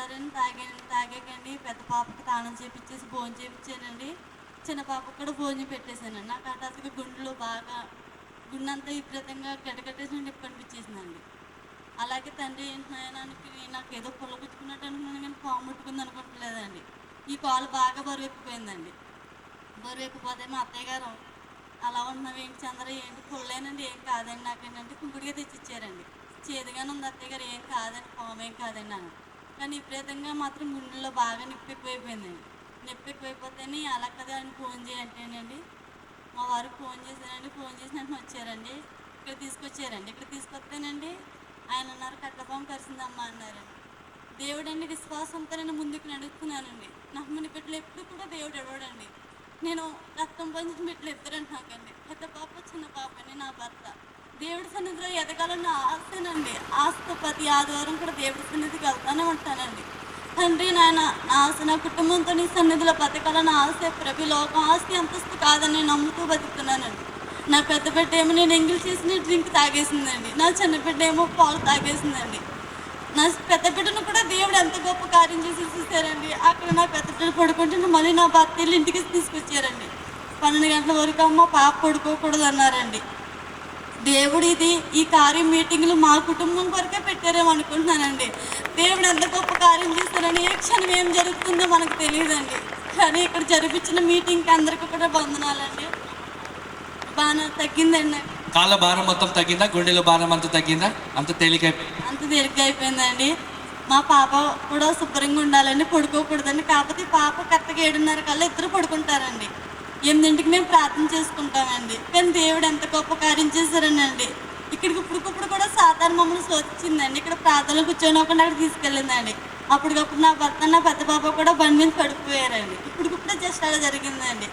సరే అని తాగాను తాగాకండి. పెద్ద పాపకి తాళం చేపించేసి భోజనం చేపించానండి చిన్న పాప కూడా భోజనం పెట్టేశానండి. నాకు హఠాత్తుగా గుండెలో బాగా గుండె అంతా విపరీతంగా గడగట్టేసి నొప్పి అనిపించేసిందండి. అలాగే తండ్రి ఏంటి నాకు ఏదో పుల్లగుచ్చుకున్నట్టు అనుకున్నాను కానీ పాము ముట్టుకుంది అనుకోవట్లేదండి. ఈ కాలు బాగా బరువు ఎక్కిపోయిందండి బరువు ఎక్కిపోతే మా అత్తయ్య గారు అలా ఉన్నాం ఏంటి చంద్ర? ఏంటి పుల్లేనండి? ఏం కాదండి నాకేంటంటే కుంకుడిగా తెచ్చి ఇచ్చారండి చేదుగానే ఉంది అత్తయ్య గారు ఏం కాదండి పాము ఏం కాదండి అన్న కానీ విపరీతంగా మాత్రం గుండెల్లో బాగా నొప్పి ఎక్కువైపోయిందండి నొప్పి ఎక్కువైపోతేనే అలా కదా అని ఫోన్ చేయంటేనండి మా వారు ఫోన్ చేశారండి ఫోన్ చేసి నన్ను వచ్చారండి. ఇక్కడ తీసుకొచ్చారండి. ఇక్కడ తీసుకొస్తేనండి ఆయన అన్నారు కట్లపాము కరిసిందమ్మా అన్నారండి దేవుడండి విశ్వాసంతో నేను ముందుకు నడుస్తున్నానండి నా బిడ్డలు ఎప్పుడు కూడా దేవుడు ఎడవడండి నేను రక్తం పంచిన బిడ్డలు ఎత్తురండి నాకండి పెద్ద పాప చిన్న పాపని నా భర్త. దేవుడి సన్నిధిలో ఎదగాలన్న ఆశనండి. ఆశతో ప్రతి ఆదివారం కూడా దేవుడి సన్నిధికి వెళ్తానే ఉంటానండి. తండ్రి నాయన నా ఆశ నా కుటుంబంతో నీ సన్నిధిలో బతకాలన్న ఆశ ప్రభు లోకం ఆస్తి అంతస్తు కాదని నమ్ముతూ బతుకుతున్నానండి. నా పెద్ద బిడ్డ ఏమో నేను ఎంగిల్ చేసిన డ్రింక్ తాగేసిందండి. నా చిన్న బిడ్డ ఏమో పాలు తాగేసిందండి. నా పెద్ద బిడ్డను కూడా దేవుడు ఎంత గొప్ప కార్యం చేసి చూసారండి అక్కడ నా పెద్ద బిడ్డ పడుకుంటే మళ్ళీ నా భర్త ఇంటికి తీసుకొచ్చారండి. పన్నెండు గంటల వరకు అమ్మ పాప పడుకోకూడదు అన్నారండి దేవుడు ఇది ఈ కార్యం మీటింగ్లు మా కుటుంబం కొరకే పెట్టారేమో అనుకుంటున్నానండి. దేవుడు ఎంత గొప్ప కార్యం చేస్తారని ఏ క్షణం ఏం జరుగుతుందో మనకు తెలియదండి. కానీ ఇక్కడ జరిపించిన మీటింగ్కి అందరికీ కూడా వందనాలండి. బాగా తగ్గిందండి. నాకు కాళ్ళ భారం మొత్తం తగ్గిందా? గుండెలో భారం అంతా తగ్గిందా? అంత తేలికైపోయింది అంత తేలిగ్గా అయిపోయిందండి. మా పాప కూడా శుభ్రంగా ఉండాలండి పడుకోకూడదండి. కాకపోతే పాప కరెక్ట్గా ఏడున్నర కల్లా ఇద్దరు పడుకుంటారండి. ఎనిమిదింటికి మేము ప్రార్థన చేసుకుంటామండి. కానీ దేవుడు ఎంత గొప్ప కార్యం చేశారనండి ఇక్కడికి ఇప్పుడుకప్పుడు కూడా సాధారణ మమ్మల్ని శోధించిందండి ఇక్కడ ప్రార్థనలు కూర్చోనకుండా అక్కడ తీసుకెళ్ళిందండి. అప్పటికప్పుడు నా భర్త నా పెద్ద పాప కూడా బండి మీద పడిపోయారండి. ఇప్పుడికిప్పుడే జస్ట్ అలా జరిగిందండి.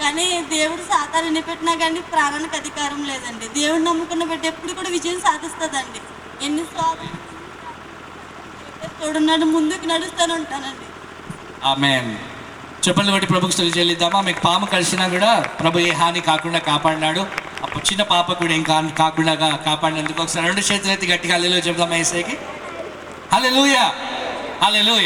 కానీ దేవుడు సాతాను ఎన్ని పెట్టినా కానీ ప్రాణానికి అధికారం లేదండి. దేవుడు నమ్ముకున్న బిడ్డ ఎప్పుడు కూడా విజయం సాధిస్తుందండి. ఎన్ని స్వార్థాలు తోడున్నాడు ముందుకు నడుస్తూనే ఉంటానండి. ఆమె చెప్పండి బట్టి ప్రభుకి స్థుతి చెల్లిద్దామా? మీకు పాము కలిసినా కూడా ప్రభు ఏ హాని కాకుండా కాపాడినాడు. అప్పుడు చిన్న పాప కూడా ఏం కాకుండా కాపాడినందుకు ఒకసారి రెండు చేతులు అయితే గట్టిగా అల్లెలు చెప్దామా ఏసైకి? Alleluia alleluia